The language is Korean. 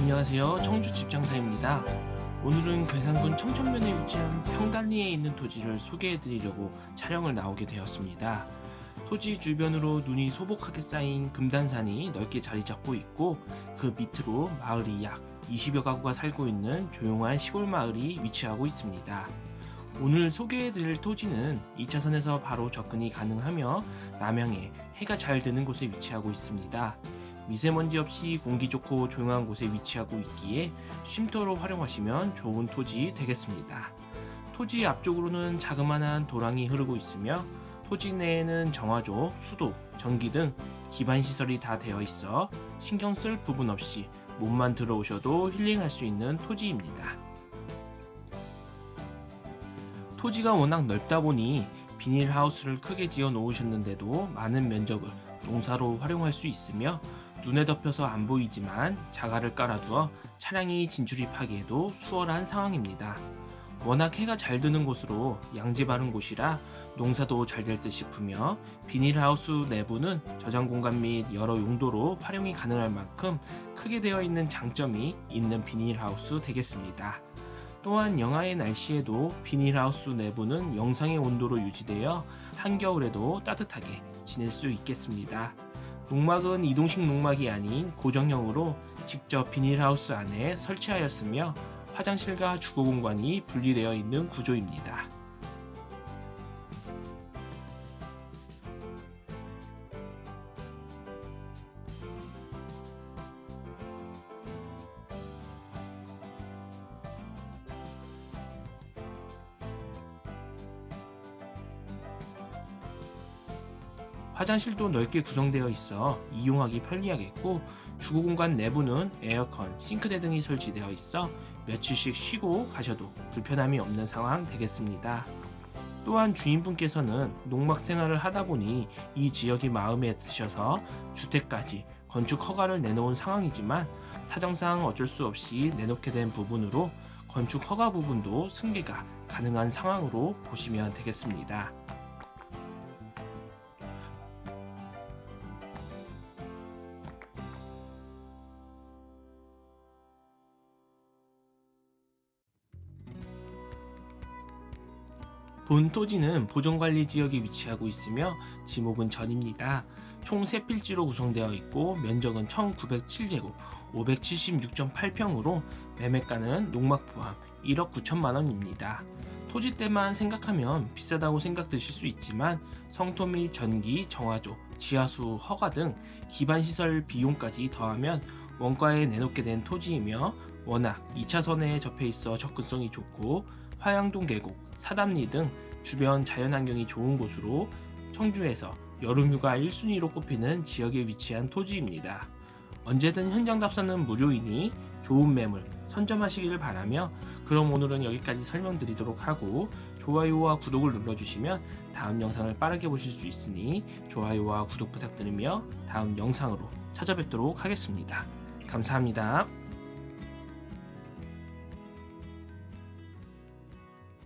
안녕하세요. 청주 집장사입니다. 오늘은 괴산군 청천면에 위치한 평단리에 있는 토지를 소개해드리려고 촬영을 나오게 되었습니다. 토지 주변으로 눈이 소복하게 쌓인 금단산이 넓게 자리 잡고 있고 그 밑으로 마을이 약 20여 가구가 살고 있는 조용한 시골 마을이 위치하고 있습니다. 오늘 소개해드릴 토지는 2차선에서 바로 접근이 가능하며 남향에 해가 잘 드는 곳에 위치하고 있습니다. 미세먼지 없이 공기 좋고 조용한 곳에 위치하고 있기에 쉼터로 활용하시면 좋은 토지 되겠습니다. 토지 앞쪽으로는 자그마한 도랑이 흐르고 있으며 토지 내에는 정화조, 수도, 전기 등 기반 시설이 다 되어 있어 신경 쓸 부분 없이 몸만 들어오셔도 힐링할 수 있는 토지입니다. 토지가 워낙 넓다 보니 비닐하우스를 크게 지어 놓으셨는데도 많은 면적을 농사로 활용할 수 있으며 눈에 덮여서 안 보이지만 자갈을 깔아두어 차량이 진출입하기에도 수월한 상황입니다. 워낙 해가 잘 드는 곳으로 양지 바른 곳이라 농사도 잘 될 듯 싶으며 비닐하우스 내부는 저장 공간 및 여러 용도로 활용이 가능할 만큼 크게 되어 있는 장점이 있는 비닐하우스 되겠습니다. 또한 영하의 날씨에도 비닐하우스 내부는 영상의 온도로 유지되어 한겨울에도 따뜻하게 지낼 수 있겠습니다. 농막은 이동식 농막이 아닌 고정형으로 직접 비닐하우스 안에 설치하였으며 화장실과 주거 공간이 분리되어 있는 구조입니다. 화장실도 넓게 구성되어 있어 이용하기 편리하겠고 주거 공간 내부는 에어컨, 싱크대 등이 설치되어 있어 며칠씩 쉬고 가셔도 불편함이 없는 상황 되겠습니다. 또한 주인분께서는 농막 생활을 하다 보니 이 지역이 마음에 드셔서 주택까지 건축 허가를 내놓은 상황이지만 사정상 어쩔 수 없이 내놓게 된 부분으로 건축 허가 부분도 승계가 가능한 상황으로 보시면 되겠습니다. 본 토지는 보존관리 지역에 위치하고 있으며 지목은 전입니다. 총 3필지로 구성되어 있고 면적은 1907제곱 576.8평으로 매매가는 농막 포함 1억 9천만 원입니다. 토지 때만 생각하면 비싸다고 생각 드실 수 있지만 성토 및 전기, 정화조, 지하수 허가 등 기반 시설 비용까지 더하면 원가에 내놓게 된 토지이며 워낙 2차선에 접해 있어 접근성이 좋고 화양동 계곡, 사담리 등 주변 자연환경이 좋은 곳으로 청주에서 여름휴가 1순위로 꼽히는 지역에 위치한 토지입니다. 언제든 현장 답사는 무료이니 좋은 매물 선점하시기를 바라며 그럼 오늘은 여기까지 설명드리도록 하고 좋아요와 구독을 눌러주시면 다음 영상을 빠르게 보실 수 있으니 좋아요와 구독 부탁드리며 다음 영상으로 찾아뵙도록 하겠습니다. 감사합니다.